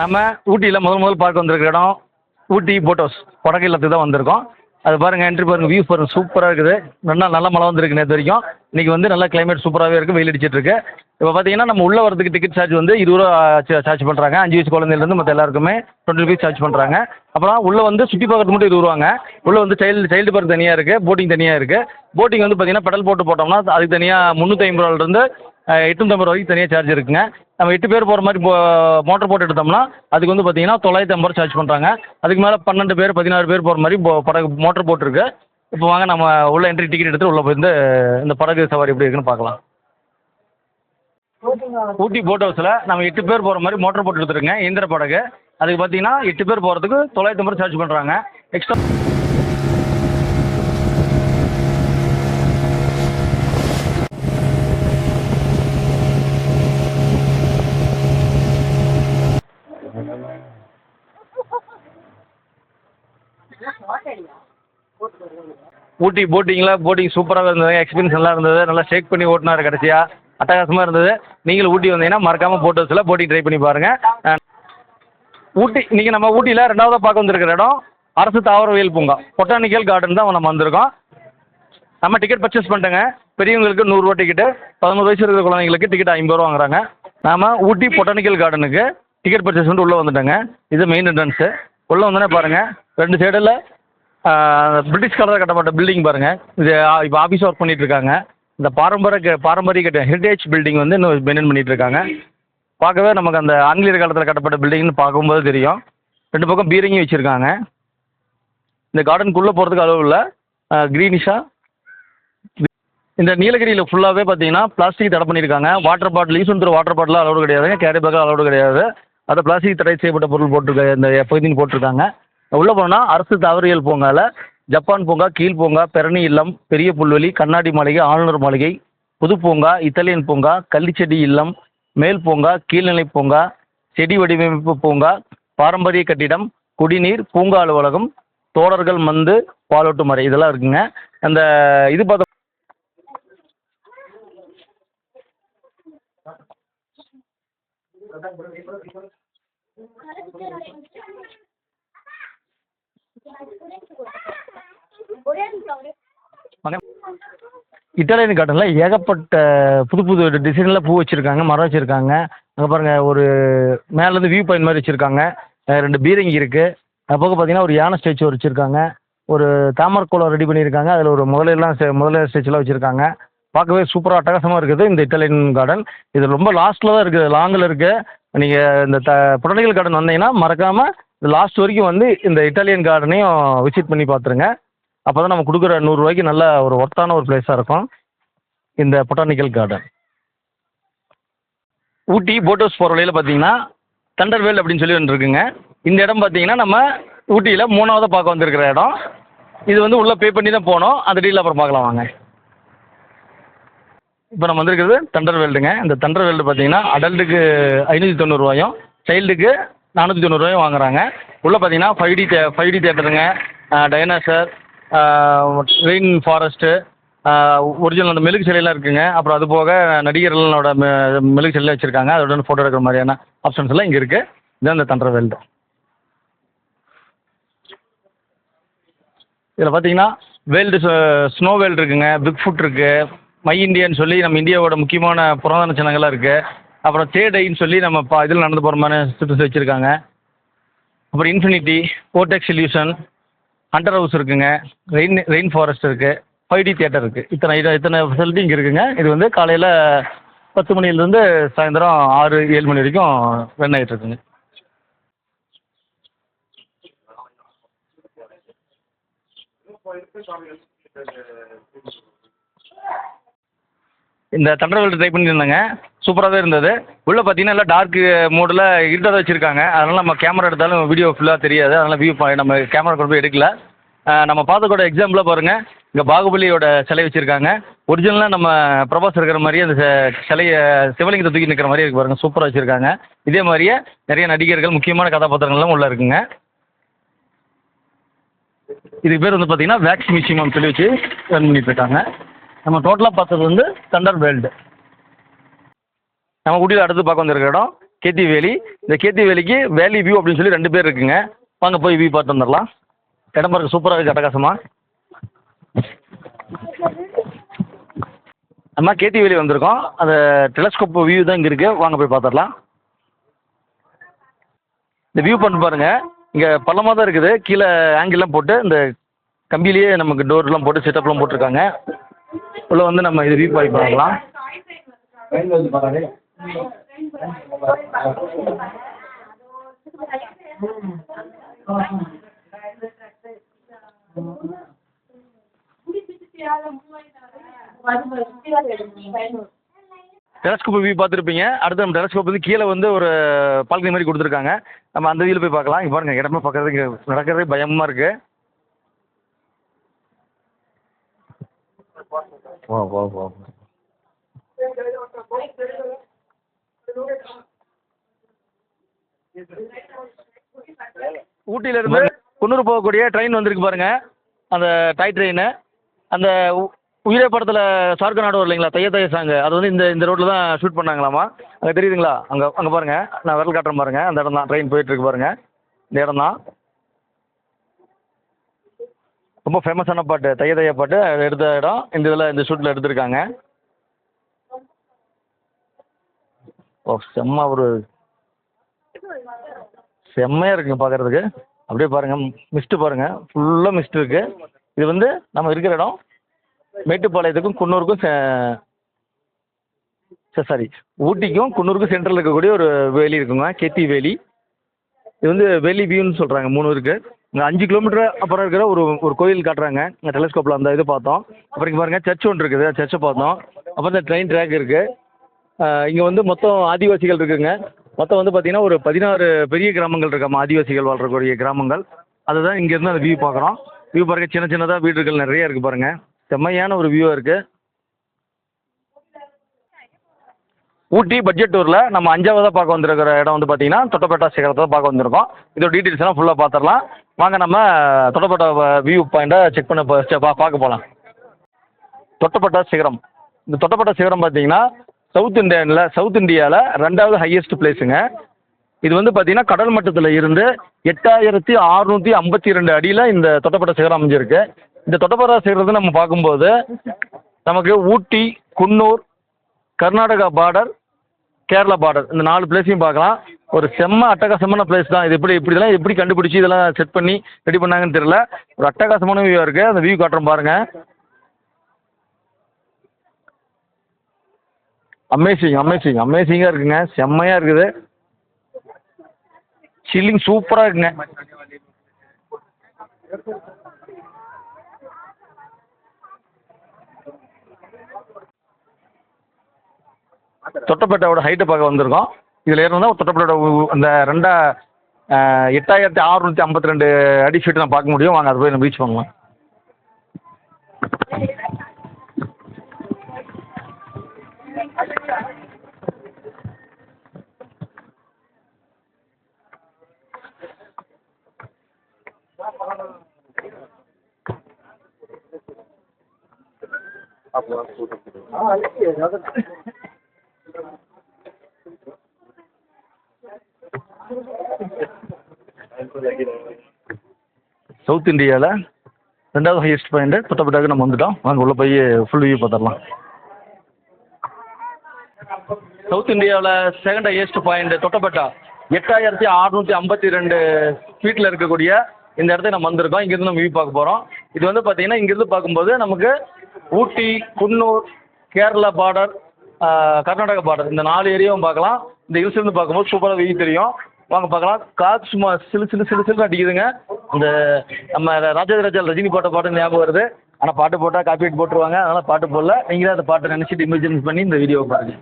நம்ம ஊட்டியில் முதல் முதல் பார்க்க வந்திருக்கிற இடம் ஊட்டி போட் ஹவுஸ் இல்லத்துக்கு தான் வந்திருக்கோம். அது பாருங்கள் என்ட்ரி பாருங்கள் வியூ பாருங்கள் சூப்பராக இருக்குது. நல்லா நல்ல மழை வந்திருக்கு நேற்று வரைக்கும். இன்றைக்கி வந்து நல்லா கிளைமேட் சூப்பராகவே இருக்குது வெயில் அடிச்சிட்ருக்கு இப்போ பார்த்தீங்கன்னா நம்ம உள்ளே வரதுக்கு டிக்கெட் சார்ஜ் வந்து இருபது ரூபா சார்ஜ் பண்ணுறாங்க அஞ்சு வயசு குழந்தையிலேருந்து மற்ற எல்லாருக்குமே டுவெண்ட்டி ருபீஸ் சார்ஜ் பண்ணுறாங்க அப்புறம் உள்ளே வந்து சுற்றி பார்க்கறது மட்டும் இருபது ரூபாங்க. உள்ளே வந்து சைல்டு சைல்டு பார்க் தனியாக இருக்குது போட்டிங் தனியாக இருக்குது போட்டிங் வந்து பார்த்தீங்கன்னா பெடல் போட்டு போட்டோம்னா அதுக்கு தனியாக முந்நூற்றி ஐம்பது ரூபாலேருந்து எட்நூற்றம்பது ரூபாய்க்கு வரைக்கும் தனியாக சார்ஜ் இருக்குங்க. நம்ம எட்டு பேர் போகிற மாதிரி மோட்டர் போட்டு எடுத்தோம்னா அதுக்கு வந்து பார்த்தீங்கன்னா தொள்ளாயிரத்தி ஐம்பது ரூபா சார்ஜ் பண்ணுறாங்க அதுக்கு மேலே பன்னெண்டு பேர் பதினாறு பேர் போகிற மாதிரி போ- படகு மோட்டர் போட்டிருக்கு. இப்போ வாங்க நம்ம உள்ள என்ட்ரி டிக்கெட் எடுத்து உள்ளே போயிருந்து இந்த படகு சவாரி எப்படி இருக்குன்னு பார்க்கலாம். ஊட்டி போட் ஹவுஸில் நம்ம எட்டு பேர் போகிற மாதிரி மோட்டர் போட் எடுத்துருங்க இயந்திர படகு. அதுக்கு பார்த்தீங்கன்னா எட்டு பேர் போகிறதுக்கு தொள்ளாயிரத்தி ஐம்பது சார்ஜ் பண்ணுறாங்க எக்ஸ்ட்ரா ஊட்டி போட்டிங்கில் போட்டிங் சூப்பராக இருந்தது எக்ஸ்பீரியன்ஸ் நல்லா இருந்தது. நல்லா ஷேக் பண்ணி ஓட்டினார் கடைசியாக அட்டகாசமாக இருந்தது. நீங்களும் ஊட்டி வந்தீங்கன்னா மறக்காமல் போட் ஹவுஸில் போட்டிங் ட்ரை பண்ணி பாருங்கள் ஊட்டி நீங்கள் நம்ம ஊட்டியில் ரெண்டாவதாக பார்க்க வந்திருக்கிற இடம் அரசு தாவரவியல் பூங்கா. பொட்டானிக்கல் கார்டன் தான் நம்ம வந்திருக்கோம். நம்ம டிக்கெட் பர்ச்சேஸ் பண்ணிட்டேங்க. பெரியவங்களுக்கு நூறுரூவா டிக்கெட்டு பதினோரு வயசு இருக்கிற குழந்தைங்களுக்கு டிக்கெட் ஐம்பது ரூபா வாங்குறாங்க. நாம ஊட்டி பொட்டானிக்கல் கார்டனுக்கு டிக்கெட் பர்ச்சேஸ் பண்ணிட்டு உள்ளே வந்துட்டோங்க. இது மெயின் என்ட்ரன்ஸு உள்ளே வந்தோடனே பாருங்கள் ரெண்டு சைடில் பிரிட்டிஷ் கலரில் கட்டப்பட்ட பில்டிங் பாருங்கள் இது இப்போ ஆஃபீஸ் ஒர்க் பண்ணிகிட்ருக்காங்க இருக்காங்க. இந்த பாரம்பரிய பாரம்பரிய கட்ட ஹெரிடேஜ் பில்டிங் வந்து இன்னும் மெயின்டைன் பண்ணிகிட்டு இருக்காங்க. பார்க்கவே நமக்கு அந்த ஆங்கிலேயர் காலத்தில் கட்டப்பட்ட பில்டிங்னு பார்க்கும்போது தெரியும். ரெண்டு பக்கம் பீரங்கி வச்சுருக்காங்க. இந்த கார்டனுக்குள்ளே போகிறதுக்கு அளவு இல்லை. க்ரீனிஷாக இந்த நீலகிரியில் ஃபுல்லாகவே பார்த்தீங்கன்னா பிளாஸ்டிக் தடை பண்ணியிருக்காங்க வாட்டர் பாட்டில் யூஸ் பண்ணுற வாட்டர் பாட்டில் அலௌடு கிடையாதுங்க. கேரி பேக்கில் அலௌடு கிடையாது. அதை பிளாஸ்டிக் தடை செய்யப்பட்ட பொருள் போட்டிருக்க இந்த பகுதின்னு போட்டிருக்காங்க. உள்ளே போனால் அரசு தாவரியல் பூங்காவில் ஜப்பான் பூங்கா கீழ் பூங்கா பெரணி இல்லம் பெரிய புல்வெளி கண்ணாடி மாளிகை ஆளுநர் மாளிகை புது பூங்கா இத்தாலியன் பூங்கா கள்ளிச்செடி இல்லம் மேல் பூங்கா கீழ்நிலை பூங்கா செடி வடிவமைப்பு பூங்கா பாரம்பரிய கட்டிடம் குடிநீர் பூங்கா அலுவலகம் தோடர்கள் மந்து பாலோட்டு மறை இதெல்லாம் இருக்குங்க. அந்த இது பார்த்த இட்டாலியன் கார்டனில் ஏகப்பட்ட புது புது டிசைனில் பூ வச்சுருக்காங்க மரம் வச்சுருக்காங்க. அங்கே பாருங்கள் ஒரு மேலேருந்து வியூ பாயிண்ட் மாதிரி வச்சுருக்காங்க. ரெண்டு பீரங்கி இருக்குது அது போக பார்த்தீங்கன்னா ஒரு யானை ஸ்டேச்சு வச்சுருக்காங்க. ஒரு தாமரை குளம் ரெடி பண்ணியிருக்காங்க. அதில் ஒரு முதலையெல்லாம் ஸ்டே- முதலை ஸ்டேச்சுலாம் வச்சுருக்காங்க. பார்க்கவே சூப்பராக அட்டகாசமாக இருக்குது இந்த இட்டாலியன் கார்டன் இது ரொம்ப லாஸ்ட்டில் தான் இருக்குது லாங்கில் இருக்குது நீங்கள் இந்த த பொட்டானிக்கல் கார்டன் வந்தீங்கன்னா மறக்காமல் லாஸ்ட் வரைக்கும் வந்து இந்த இட்டாலியன் கார்டனையும் விசிட் பண்ணி பார்த்துருங்க. அப்போ தான் நம்ம கொடுக்குற நூறுரூவாய்க்கு நல்ல ஒரு ஒர்த்தான ஒரு பிளேஸாக இருக்கும். இந்த botanical garden Ooty boat house போகிற வழியில் பார்த்தீங்கன்னா தண்டர்வேல் அப்படின்னு சொல்லி ஒன்று இருக்குங்க. இந்த இடம் பார்த்தீங்கன்னா நம்ம ஊட்டியில் மூணாவதாக பார்க்க வந்திருக்கிற இடம். இது வந்து உள்ளே பே பண்ணி தான் போகணும் அந்த டீல் அப்புறம் பார்க்கலாம் வாங்க. இப்போ நம்ம வந்திருக்கிறது தண்டர் வேல்டுங்க இந்த தண்டர் வேல்டு பார்த்தீங்கன்னா அடல்ட்டுக்கு ஐநூற்றி தொண்ணூறுரூவாயும் சைல்டுக்கு நானூற்றி தொண்ணூறுரூவாயும் வாங்குறாங்க. உள்ளே பார்த்தீங்கன்னா ஃபைவ் டி தே ஃபைவ் டி தேட்டருங்க டைனாசர் ரெயின் ஃபாரஸ்ட்டு ஒரிஜினல் அந்த மெழுகு சிலையெல்லாம் இருக்குங்க. அப்புறம் அது போக நடிகர்களோட மெ- மெழுகு சிலையெல்லாம் வச்சுருக்காங்க. அதோட ஃபோட்டோ எடுக்கிற மாதிரியான ஆப்ஷன்ஸ் எல்லாம் இங்கே இருக்குது இதுதான் இந்த தண்டர் வேல்டு இதில் பார்த்தீங்கன்னா வேல்டு ஸ்னோ வேல்டு இருக்குங்க. பிக் ஃபுட் இருக்குது மை இந்தியான்னு சொல்லி நம்ம இந்தியாவோட முக்கியமான புராதன சின்னங்கள்லாம் இருக்குது அப்புறம் தேடைன்னு சொல்லி நம்ம பா இதில் நடந்து போகிற மாதிரி சுற்றி வச்சுருக்காங்க. அப்புறம் infinity codex illusion hunter house இருக்குங்க. ரெயின் ரெயின் ஃபாரஸ்ட் இருக்குது ஃபைவ் டி தியேட்டர் இருக்குது இத்தனை இது இத்தனை ஃபெசிலிட்டி இங்கே இருக்குங்க. இது வந்து காலையில் பத்து மணிலேருந்து சாயந்தரம் ஆறு ஏழு மணி வரைக்கும் ரன் ஆகிட்டு இருக்குங்க. இந்த தண்டர்வேல்டு ட்ரை பண்ணியிருந்தேங்க. சூப்பராகவே இருந்தது. உள்ளே பார்த்தீங்கன்னா எல்லாம் டார்க்கு மோடில் இருட்டாக தான் வச்சுருக்காங்க. அதனால் நம்ம கேமரா எடுத்தாலும் வீடியோ ஃபுல்லாக தெரியாது. அதனால் வியூ நம்ம கேமரா கொண்டு போய் எடுக்கல. நம்ம பார்த்த கூட எக்ஸாம்பிளாக பாருங்கள் இங்கே பாகுபலியோட சிலை வச்சுருக்காங்க. ஒரிஜினலாக நம்ம பிரபாஸ் இருக்கிற மாதிரியே அந்த சிலையை சிவலிங்கத்தை தூக்கி நிற்கிற மாதிரியே இருக்கு பாருங்கள் சூப்பராக வச்சுருக்காங்க. இதே மாதிரியே நிறைய நடிகர்கள் முக்கியமான கதாபாத்திரங்கள்லாம் உள்ளே இருக்குங்க. இதுக்கு பேர் வந்து பார்த்தீங்கன்னா வேக்ஸ் மியூசியம் சொல்லி வச்சு ரன் பண்ணிட்டு இருக்காங்க. நம்ம டோட்டலாக பார்த்தது வந்து தண்டர் வேல்டு நம்ம ஊட்டியில் அடுத்து பார்க்க வந்திருக்க இடம் கேத்தி வேலி இந்த கேத்தி வேலிக்கு வேலி வியூ அப்படின்னு சொல்லி ரெண்டு பேர் இருக்குங்க. வாங்க போய் வியூ பார்த்து வந்துடலாம் இடம் பார்க்க சூப்பராக இருக்குது அட்டகாசமாக நம்ம கேத்தி வேலி வந்திருக்கோம். அந்த டெலஸ்கோப் வியூ தான் இங்கே இருக்குது வாங்க போய் பார்த்துடலாம் இந்த வியூ பண்ணி பாருங்கள் இங்கே பள்ளமாக தான் இருக்குது. கீழே ஆங்கிள்லாம் போட்டு இந்த கம்பியிலேயே நமக்கு டோர்லாம் போட்டு செட்டப்லாம் போட்டிருக்காங்க. உள்ள வந்து நம்ம இது வியூ பாய் பண்ணலாம். டெலஸ்கோப் வியூ பார்த்துருப்பீங்க. அடுத்து நம்ம டெலஸ்கோப் வந்து கீழே வந்து ஒரு பால்கனி மாதிரி கொடுத்துருக்காங்க. நம்ம அந்த வியூவில் போய் பார்க்கலாம். இங்கே பாருங்க இடமே பார்க்கறதுக்கு நடக்கிறதே பயமாக இருக்குது வா வா வா ஊட்டியில இருந்து குன்னூர் போகக்கூடிய ட்ரெயின் வந்திருக்கு பாருங்க. அந்த டாய் ட்ரெயின் அந்த உ- உயிரே படத்தில் சார்க்க நாடு இல்லைங்களா தைய தைய சாங் அது வந்து இந்த இந்த ரோட்டில் தான் ஷூட் பண்ணாங்களாமா? அங்கே தெரியுதுங்களா? அங்கே அங்கே பாருங்க. நான் விரல் காட்டுறேன் பாருங்க. அந்த இடம் தான். ட்ரெயின் போயிட்டு இருக்கு பாருங்க. இந்த இடம் தான். ரொம்ப ஃபேமஸான பாட்டு தைய தைய பாட்டு அது எடுத்த இடம் இந்த இதில் இந்த ஷூட்டில் எடுத்திருக்காங்க. ஓ செம்ம ஒரு செம்மையாக இருக்குங்க பார்க்குறதுக்கு. அப்படியே பாருங்கள் மிஸ்ட்டு பாருங்கள் ஃபுல்லாக மிஸ்ட் இருக்கு. இது வந்து நம்ம இருக்கிற இடம் மேட்டுப்பாளையத்துக்கும் குன்னூருக்கும் சாரி ஊட்டிக்கும் குன்னூருக்கும் சென்ட்ரல் இருக்கக்கூடிய ஒரு வேலி இருக்குங்க கேத்தி வேலி. இது வந்து வேலி வியூன்னு சொல்கிறாங்க மூணு இருக்குது இங்கே அஞ்சு கிலோமீட்டர் அப்புறம் இருக்கிற ஒரு ஒரு கோயில் காட்டுறாங்க. இந்த டெலிஸ்கோப்பில் அந்த இது பார்த்தோம். அப்புறம் இங்கே பாருங்கள் சர்ச் ஒன்று இருக்குது. சர்ச்சை பார்த்தோம். அப்புறம் இந்த ட்ரெயின் ட்ராக் இருக்குது இங்கே வந்து மொத்தம் ஆதிவாசிகள் இருக்குங்க. மொத்தம் வந்து பார்த்தீங்கன்னா ஒரு பதினாறு பெரிய கிராமங்கள் இருக்காமல் ஆதிவாசிகள் வாழ்கிறக்கூடிய கிராமங்கள். அதுதான் இங்கேருந்து அந்த வியூ பார்க்குறோம். வியூ பாருங்க சின்ன சின்னதாக வீடுகள் நிறைய இருக்குது பாருங்கள் செம்மையான ஒரு வியூவாக இருக்குது ஊட்டி பட்ஜெட் டூரில் நம்ம அஞ்சாவதாக பார்க்க வந்திருக்கிற இடம் வந்து பார்த்தீங்கன்னா தொட்டபெட்டா சிகரத்தை தான் பார்க்க வந்திருக்கோம். இதோட டீட்டெயில்ஸ் எல்லாம் ஃபுல்லாக பார்த்துடலாம். வாங்க நம்ம தொட்டபெட்டா வியூ பாயிண்ட்டை செக் பண்ண பா- பார்க்க போகலாம் தொட்டபெட்டா சிகரம். இந்த தொட்டபெட்டா சிகரம் பார்த்தீங்கன்னா சவுத் இந்தியாவில் சவுத் இந்தியாவில் ரெண்டாவது ஹையஸ்ட் பிளேஸுங்க இது வந்து பார்த்தீங்கன்னா கடல் மட்டத்தில் இருந்து எட்டாயிரத்தி அறுநூற்றி ஐம்பத்தி ரெண்டு அடியில் இந்த தொட்டப்பட்ட சிகரம் அமைஞ்சிருக்கு. இந்த தொட்டபெட்டா சிகரத்தை நம்ம பார்க்கும்போது நமக்கு ஊட்டி குன்னூர் கர்நாடகா பார்டர் கேரளா பார்டர் இந்த நாலு பிளேஸையும் பார்க்கலாம். ஒரு செம்ம அட்டகாசமான பிளேஸ் தான். இது எப்படி இப்படி இதெல்லாம் எப்படி கண்டுபிடிச்சி இதெல்லாம் செட் பண்ணி ரெடி பண்ணாங்கன்னு தெரியல. ஒரு அட்டகாசமான வியூவாக இருக்குது அந்த வியூ காட்டுறோம் பாருங்க. அமேசிங் அமேசிங் அமேசிங்காக இருக்குங்க. செம்மையாக இருக்குது. சில்லிங் சூப்பராக இருக்குங்க. தொட்டப்பேட்டையோட ஹைட்டை பார்க்க வந்திருக்கோம். இதில் ஏறினா தொட்டப்பேட்டோட அந்த ரெண்டா எட்டாயிரத்தி அறுநூற்றி ஐம்பத்தி ரெண்டு அடி ஃபீட் நான் பார்க்க முடியும். வாங்க அதை போய் நம்ம ரீச் பண்ணலாம். சவுத் இந்தியாவில் ரெண்டாவது ஹையஸ்ட் பாயிண்ட்டு தொட்டப்பேட்டாக்கு நம்ம வந்துட்டோம். வாங்க உள்ளே போய் ஃபுல் வியூ பார்த்துடலாம். சவுத் இந்தியாவில் செகண்ட் ஹையஸ்ட் பாயிண்ட் தொட்டபெட்டா எட்டாயிரத்தி அறுநூற்றி ஐம்பத்தி ரெண்டு ஃபீட்டில் இருக்கக்கூடிய இந்த இடத்துக்கு நம்ம வந்திருக்கோம். இங்கேருந்து நம்ம வியூ பார்க்க போகிறோம் இது வந்து பார்த்தீங்கன்னா இங்கேருந்து பார்க்கும்போது நமக்கு ஊட்டி குன்னூர் கேரளா பார்டர் கர்நாடகா பார்டர் இந்த நாலு ஏரியாவும் பார்க்கலாம். இந்த ஹில்ஸ்லேருந்து பார்க்கும்போது சூப்பராக வியூ தெரியும். வாங்க பார்க்கலாம். காற்று சும்மா சிலு சிலு சிலு சிலு அடிக்குதுங்க. இந்த நம்ம ராஜாதி ரஜினி பாட்டை பாட்டு ஞாபகம் வருது. ஆனால் பாட்டு போட்டால் காப்பிரைட் போட்டுருவாங்க. அதனால் பாட்டு போடல. நீங்களே அந்த பாட்டை நினச்சிட்டு இமேஜின் பண்ணி இந்த வீடியோவை பாருங்க.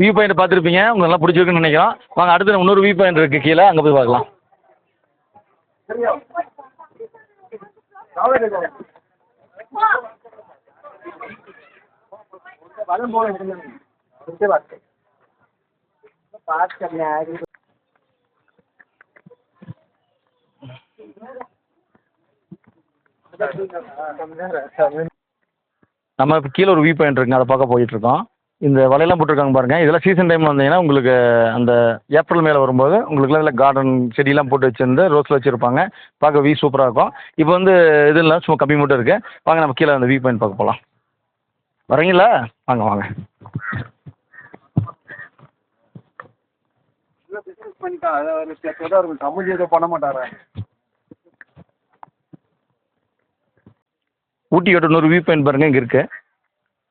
வியூ பாயிண்ட் பார்த்துருப்பீங்க. உங்களுக்கு நல்லா பிடிச்சிருக்குன்னு நினைக்கிறோம். வாங்க அடுத்து இன்னொரு வியூ பாயிண்ட் இருக்குது கீழே. அங்கே போய் பார்க்கலாம். बात करने आया நம்ம இப்போ கீழே ஒரு வியூ பாயிண்ட் இருக்குங்க அதை பார்க்க போயிட்டு இருக்கோம் இந்த வலையெல்லாம் போட்டிருக்காங்க பாருங்க இதெல்லாம் சீசன் டைமில் வந்தீங்கன்னா உங்களுக்கு அந்த ஏப்ரல் மேலே வரும்போது உங்களுக்கு இதில் கார்டன் செடியெல்லாம் போட்டு வச்சிருந்து ரோஸில் வச்சுருப்பாங்க பார்க்க வியூ சூப்பராக இருக்கும் இப்போ வந்து இது இல்லை சும்மா கம்மி மட்டும் இருக்குது வாங்க நம்ம கீழே அந்த வியூ பாயிண்ட் பார்க்க போகலாம் வரீங்களா? வாங்க வாங்க. பிஸ்னஸ் பண்ணிட்டான் அதை ஒரு இருக்கும். தமிழ் ஏதோ பண்ண மாட்டாரா? ஊட்டியோட இன்னொரு வியூ பாயிண்ட் பாருங்க இங்கே இருக்கு.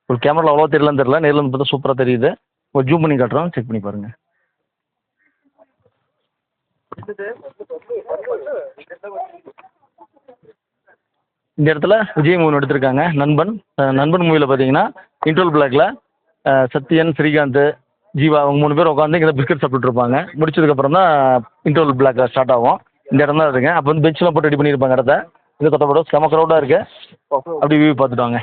ஒரு கேமரா அவ்வளோ தெரியலன்னு தெரியல. நேரில் வந்து பார்த்தா சூப்பராக தெரியுது. ஒரு ஜூம் பண்ணி காட்டுறோம். செக் பண்ணி பாருங்க. இந்த இடத்துல விஜய் மூவி எடுத்திருக்காங்க. நண்பன். நண்பன் மூவியில் பார்த்தீங்கன்னா இன்டர்வல் பிளாக்ல சத்யன் ஸ்ரீகாந்த் ஜீவா அவங்க மூணு பேர் உட்காந்து இங்கே பிஸ்கட் சாப்பிட்டு இருப்பாங்க. முடிச்சதுக்கப்புறம் தான் இன்டர்வல் பிளாக் ஸ்டார்ட் ஆகும். இந்த இடம் தான் இருக்குங்க அப்போ வந்து பெஞ்ச்லாம் போட்டு ரெடி பண்ணியிருப்பாங்க இடத்த. இது கொத்தப்படும் செம க்ரௌடாக இருக்கு. அப்படி வியூ பார்த்துட்டு வாங்க.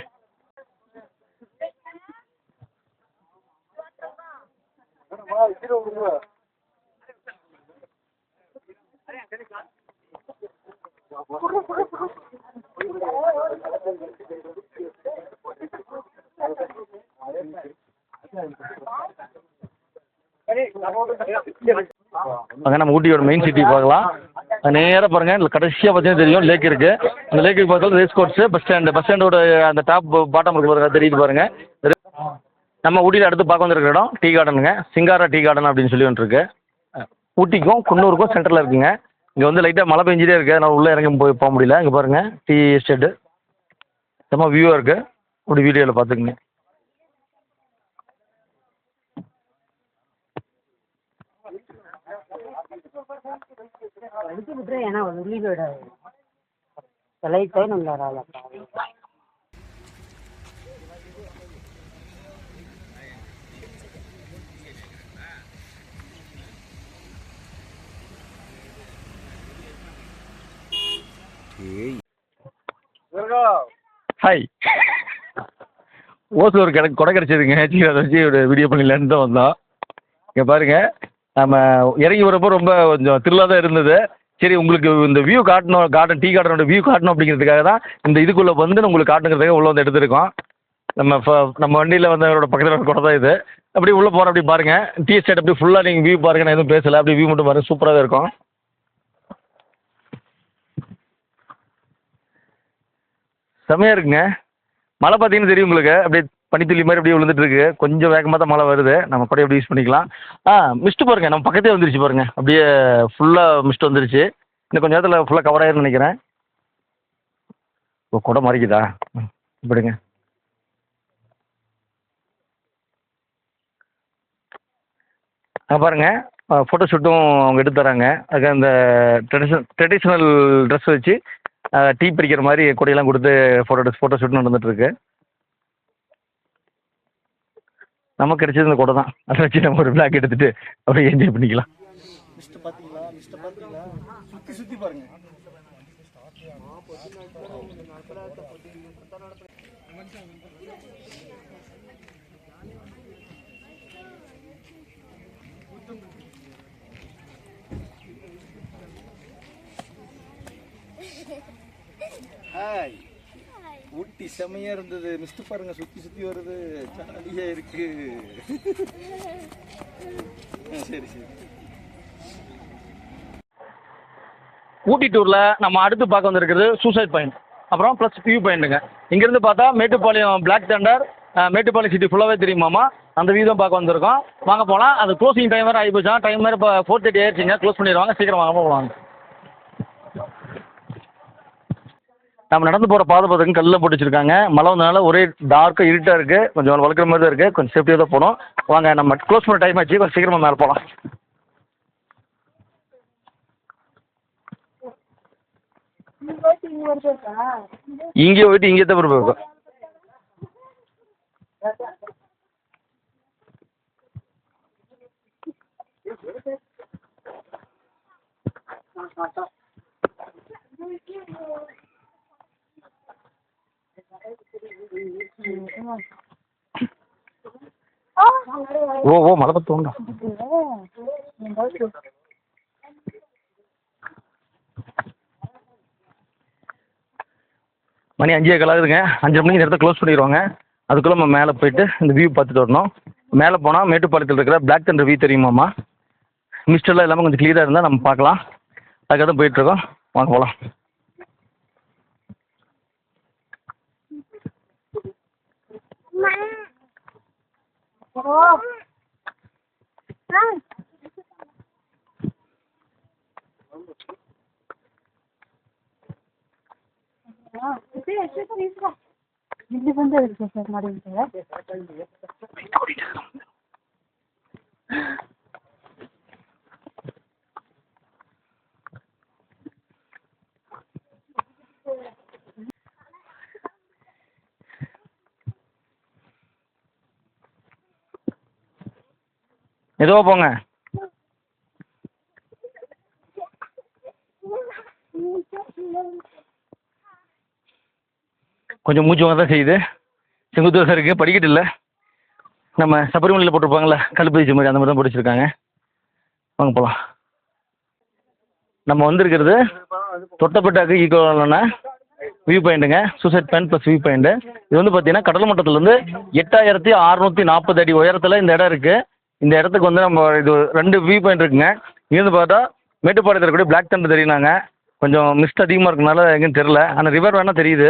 அங்கே நம்ம ஊட்டியோட மெயின் சிட்டி பார்க்கலாம். நேராக பாருங்க கடைசியாக பார்த்தீங்கன்னா தெரியும் லேக் இருக்கு. அந்த லேக்கு பார்த்தாலும் race course bus stand bus ஸ்டாண்டோட அந்த டாப் பாட்டம் இருக்கு பாருங்க தெரியுது பாருங்க. நம்ம ஊட்டியில் அடுத்து பார்க்க வந்துருக்கிற இடம் டீ கார்டனுங்க சிங்காரா டீ கார்டன் அப்படின்னு சொல்லி ஒன்று இருக்கு. ஊட்டிக்கும் குன்னூருக்கும் சென்டரில் இருக்குங்க. இங்கே வந்து லைட்டாக மழை பெஞ்சிட்டே இருக்குது நான் உள்ளே இறங்கி போய் போக முடியல. இங்கே பாருங்கள் டீ எஸ்டேட்டு செம்ம வியூவாக இருக்குது அப்படி வீடியோவில் பார்த்துக்குங்க. ஏன்னா உள்ளி போயிடாது ஹாய் ஓசூர் ஒரு கிடக்கு கொடை கிடச்சிதுங்க. சரி அதை வச்சு ஒரு வீடியோ பண்ணிடலான்னு தான் வந்தோம். இங்கே பாருங்க. நம்ம இறங்கி வரப்போ ரொம்ப கொஞ்சம் த்ரில்லாக தான் இருந்தது. சரி உங்களுக்கு இந்த வியூ காட்டணும் கார்டன் டீ கார்டனோட வியூ காட்டணும் அப்படிங்கிறதுக்காக தான் இந்த இதுக்குள்ளே வந்து உங்களுக்கு காட்டுங்கிறதுக்காக உள்ளே வந்து எடுத்திருக்கோம். நம்ம ஃப- நம்ம வண்டியில் வந்தவரோட பக்கத்தில் ஒரு கொடை தான் இது. அப்படியே உள்ளே போகிற அப்படி பாருங்க. டீ எஸ்டேட் அப்படியே ஃபுல்லாக நீங்கள் வியூ பாருங்க. நான் எதுவும் பேசலை. அப்படியே வியூ மட்டும் பாருங்க. சூப்பராக இருக்கும். செமையாக இருக்குங்க. மழை பார்த்தீங்கன்னா தெரியும் உங்களுக்கு. அப்படியே பனித்துளி மாதிரி அப்படியே விழுந்துட்டு இருக்கு கொஞ்சம் வேகமாக தான் மழை வருது. நம்ம கூட எப்படி யூஸ் பண்ணிக்கலாம். ஆ மிஸ்ட் பாருங்கள் நம்ம பக்கத்தே வந்துருச்சு பாருங்கள் அப்படியே ஃபுல்லாக மிஸ்ட் வந்துருச்சு. இன்னும் கொஞ்சம் நேரத்தில் ஃபுல்லாக கவர் ஆயிரும்னு நினைக்கிறேன். ஓ குடை மறைக்குதா? ம், இப்படிங்க. ஆ பாருங்க. ஃபோட்டோ ஷூட்டும் அவங்க எடுத்து தராங்க. அதுக்கு அந்த ட்ரெடிஷனல் ட்ரெடிஷ்னல் ட்ரெஸ் வச்சு டீ பிடிக்கிற மாதிரி கொடியெல்லாம் கொடுத்து ஃபோட்டோ ஃபோட்டோ ஷூட் நடந்துகிட்ருக்கு நமக்கு கிடைச்சது இந்த கொடை தான். அதை வச்சு நம்ம ஒரு பிளாக் எடுத்துட்டு அப்படியே என்ஜாய் பண்ணிக்கலாம். சுத்தி பாருங்க. ஹாய் ஊட்டி செமையா இருந்தது. மிஸ்ட் பாருங்க சுத்தி சுத்தி வருது. ஜாலியா இருக்கு. ஆ, சரி சரி. ஊட்டி டூரில் நம்ம அடுத்து பார்க்க வந்திருக்கிறது சூசைட் பாயிண்ட் அப்புறம் ப்ளஸ் வியூ பாயிண்ட்டுங்க இங்கேருந்து பார்த்தா Mettupalayam black thunder Mettupalayam city ஃபுல்லாகவே தெரியுமாமா அந்த வியூ தான் பார்க்க வந்திருக்கோம். வாங்க போகலாம் அது க்ளோசிங் டைம் வேறு ஆகி போச்சா. டைம் வேறு இப்போ ஃபோர் தேர்ட்டி ஆயிடுச்சுங்க. க்ளோஸ் பண்ணிடுவாங்க. சீக்கிரம் வாங்க போகலாம் நம்ம நடந்து போகிற பாதை பார்த்துங்க கல்லில் போட்டு வச்சுருக்காங்க மழை வந்தனால ஒரே டார்க்காக இருட்டாக இருக்குது கொஞ்சம் வளர்க்குற மாதிரி தான் இருக்குது கொஞ்சம் சேஃப்டியாக தான் போகணும். வாங்க நம்ம க்ளோஸ் பண்ண டைம் ஆச்சு. கொஞ்சம் சீக்கிரமாக மேலே போகலாம் இங்கே போயிட்டு இங்கே தான் இருக்கும் ஓ ஓ மழை பார்த்து மணி அஞ்சே கலாகுதுங்க ஆகுதுங்க. மணிக்கு இந்த இடத்த க்ளோஸ் பண்ணிடுவாங்க அதுக்குள்ளே நம்ம மேலே போயிட்டு இந்த வியூ பார்த்துட்டு வரணும். மேலே போனால் மேட்டுப்பாளையத்தில் இருக்கிற பிளாக் தண்டர் வியூ தெரியுமாம்மா? மிஸ்டர்லாம் எல்லாமே கொஞ்சம் கிளியராக இருந்தால் நம்ம பார்க்கலாம். அதுக்காக தான் போயிட்டுருக்கோம் வாங்க போகலாம் 먹어. 응. 네, 실수 있어. 밀리 선생님 주셔서 말해주세요. மெதுவாக போங்க. கொஞ்சம் மூச்சு வாங்க தான் செய்யுது. செங்குத்து இருக்குது படிக்கட்டு இல்லை. நம்ம சபரிமலையில் போட்டிருப்பாங்கல்ல கழுப்பதிச்ச மாதிரி அந்த மாதிரி தான் பிடிச்சிருக்காங்க வாங்க போகலாம் நம்ம வந்திருக்கிறது தொட்டப்பட்டாக்கு ஈக்குவலான view பாயிண்ட்டுங்க suicide point plus view point இது வந்து பார்த்தீங்கன்னா கடல் மட்டத்துலேருந்து எட்டாயிரத்தி அறநூற்றி நாற்பது அடி உயரத்தில் இந்த இடம் இருக்குது இந்த இடத்துக்கு வந்து நம்ம இது ரெண்டு வியூ பாயிண்ட் இருக்குங்க. இங்கேருந்து பார்த்தா மேட்டுப்பாளையத்தில் இருக்கக்கூடிய பிளாக் தண்டர் தெரியுனாங்க கொஞ்சம் மிஸ்ட் அதிகமாக இருக்கனால எங்கேன்னு தெரில ஆனால் ரிவர் வேணால் தெரியுது.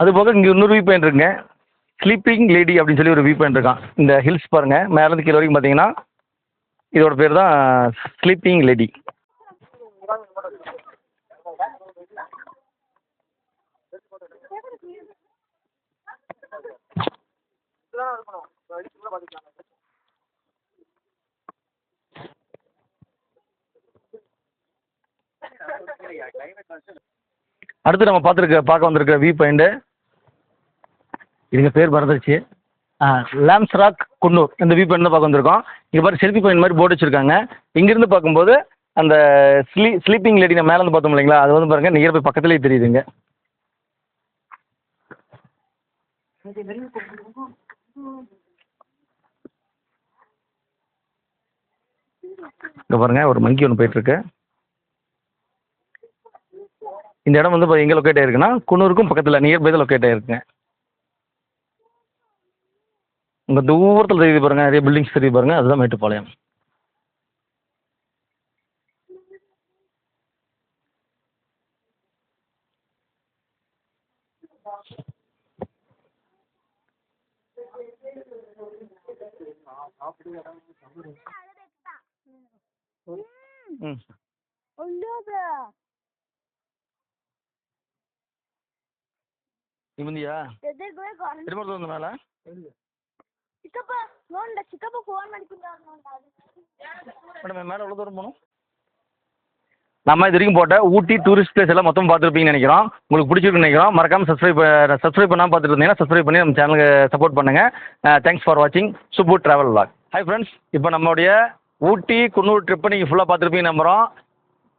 அது போக இங்கே இன்னொரு வியூ பாயிண்ட் இருக்குங்க. ஸ்லீப்பிங் லேடி அப்படின்னு சொல்லி ஒரு வியூ பாயிண்ட் இருக்கான். இந்த ஹில்ஸ் பாருங்கள் மேலேருந்து கீழே வரைக்கும் பார்த்தீங்கன்னா இதோட பேர் தான் ஸ்லீப்பிங் லேடி அடுத்து நம்ம பார்த்துருக்க பார்க்க வந்திருக்க வியூ பாயிண்ட்டு இதுங்க பேர் மறந்துருச்சு. ஆ லேம்ஸ் ராக் குன்னூர் இந்த வியூ பாயிண்ட் தான் பார்க்க வந்திருக்கோம். இங்கே பாரு செல்ஃபி பாயிண்ட் மாதிரி போர்டு வச்சுருக்காங்க. இங்கேருந்து பார்க்கும்போது அந்த ஸ்லீ ஸ்லீப்பிங் லேடி நம்ம மேலே இருந்து பார்த்தோம் இல்லைங்களா? அது வந்து பாருங்கள் நியர் பை பக்கத்துலேயே தெரியுதுங்க. இங்கே பாருங்க ஒரு மங்கி ஒன்று போயிட்டுருக்கு. இந்த இடம் வந்து இப்போ எங்கே லொக்கேட் ஆயிருக்குன்னா குன்னூருக்கும் பக்கத்தில் நியர்பை தான் லொக்கேட் ஆயிருக்குங்க. உங்கள் தூரத்தில் தெரியுது பாருங்க நிறைய பில்டிங்ஸ் தெரியுது பாருங்கள் அதுதான் மேட்டுப்பாளையம். ನಿಮ್ಮದಿಯಾ ಇಡ್ಬಾರ್ದು ಮೇಲೆ ಚಿಕ್ಕಪ್ಪ ನೋಡ ಚಿಕ್ಕಪ್ಪ ಫೋನ್ ಮಾಡ್ಕೊಂಡು ಮೇಡಮ್ ಮೇಲೆ ಉಳಿದವ್ರು ಮೇಡಮ್ நம்ம இது வரைக்கும் போட்ட ஊட்டி டூரிஸ்ட் பிளேஸ் எல்லாம் மொத்தம் பார்த்துருப்பீங்கன்னு நினைக்கிறோம். உங்களுக்கு பிடிச்சிருக்குன்னு நினைக்கிறோம். மறக்காம சப்ஸ்கிரைப் சப்ஸ்கிரைப் பண்ணாமல் பார்த்துட்டு இருந்தீங்கன்னா சப்ஸ்கிரைப் பண்ணி நம்ம சேனலுக்கு சப்போர்ட் பண்ணுங்கள் தேங்க்ஸ் ஃபார் வாட்சிங் Subbu travel vlog. Hi friends இப்போ நம்மளுடைய ஊட்டி குன்னூர் ட்ரிப்பை நீங்கள் ஃபுல்லாக பார்த்துருப்பீங்க நம்புகிறோம்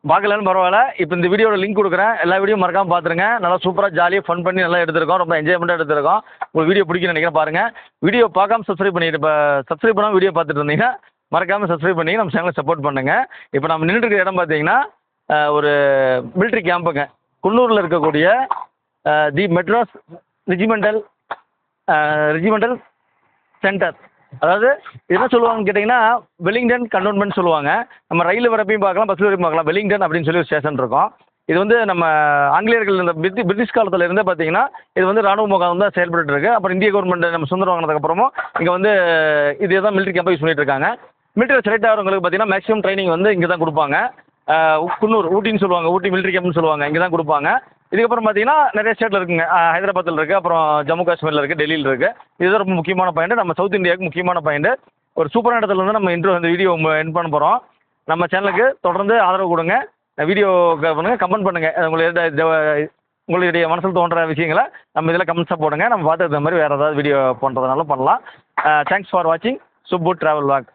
பார்க்கலன்னு பரவாயில்ல. இப்போ இந்த வீடியோட லிங்க் கொடுக்குறேன். எல்லா வீடியோ மறக்காமல் பார்த்துருங்க. நல்லா சூப்பராக ஜாலியாக ஃபன் பண்ணி நல்லா எடுத்திருக்கோம். ரொம்ப என்ஜாய்மெண்ட்டாக எடுத்திருக்கோம். உங்களுக்கு வீடியோ பிடிக்கும்னு நினைக்கிறேன் பாருங்கள் வீடியோ பார்க்காம சப்ஸ்கிரைப் பண்ணிட்டு இப்போ சப்ஸ்கிரைப் பண்ணாமல் வீடியோ பார்த்துட்டு இருந்தீங்கன்னா மறக்காமல் சப்ஸ்கிரைப் பண்ணி நம்ம சேனலை சப்போர்ட் பண்ணுங்கள் இப்போ நம்ம நின்றுட்டு இருக்கிற இடம் பார்த்தீங்கன்னா ஒரு மிலிட்ரி கேம்புங்க குன்னூரில் இருக்கக்கூடிய the Madras regimental regimental centre அதாவது என்ன சொல்லுவாங்கன்னு கேட்டிங்கன்னா வெலிங்டன் கண்டோன்மெண்ட் சொல்லுவாங்க. நம்ம ரயில் வரப்பையும் பார்க்கலாம் பஸ்ஸில் வரப்பையும் பார்க்கலாம். வெலிங்டன் அப்படின்னு சொல்லி ஒரு ஸ்டேஷன் இருக்கும். இது வந்து நம்ம ஆங்கிலேயர்கள் இந்த பிரிட்டி பிரிட்டிஷ் காலத்தில் இருந்தே பார்த்தீங்கன்னா இது வந்து ராணுவ முகாம் தான் செயல்பட்டு இருக்கு. அப்புறம் இந்திய கவர்மெண்ட் நம்ம சுதந்திரம் வாங்கினதுக்கப்புறமும் இங்கே வந்து இதே தான் மிலிட்ரி கேம்ப் யூஸ் பண்ணிட்டு இருக்காங்க. மிலிட்டரி செலக்ட் ஆகிறவங்களுக்கு பார்த்தீங்கன்னா மேக்ஸிமம் ட்ரைனிங் வந்து இங்கே தான் கொடுப்பாங்க. குன்னூர் ஊட்டின்னு சொல்லுவாங்க ஊட்டி மிலிட்ரி கேம்ப்னு சொல்லுவாங்க இங்கே தான் கொடுப்பாங்க. இதுக்கப்புறம் பார்த்தீங்கன்னா நிறைய ஸ்டேட்டில் இருக்குங்க. ஹைதராபாத்தில் இருக்குது அப்புறம் ஜம்மு காஷ்மீரில் இருக்குது டெல்லியில் இருக்குது இதுதான் ரொம்ப முக்கியமான பாயிண்ட் நம்ம சவுத் இந்தியாவுக்கு முக்கியமான பாயிண்ட் ஒரு சூப்பரான இடத்துல இருந்து நம்ம இன்ட்ரோ இந்த வீடியோ என் பண்ண போகிறோம் நம்ம சேனலுக்கு தொடர்ந்து ஆதரவு கொடுங்க. வீடியோ பண்ணுங்கள் கமெண்ட் பண்ணுங்கள் உங்களுடைய உங்களுடைய மனசில் தோன்ற விஷயங்களை நம்ம இதில் கமெண்ட்ஸாக போடுங்க. நம்ம பார்த்து இந்த மாதிரி வேறு ஏதாவது வீடியோ பண்ணுறதுனாலும் பண்ணலாம். தேங்க்ஸ் ஃபார் வாட்சிங் சுப்பு ட்ராவல் வாக்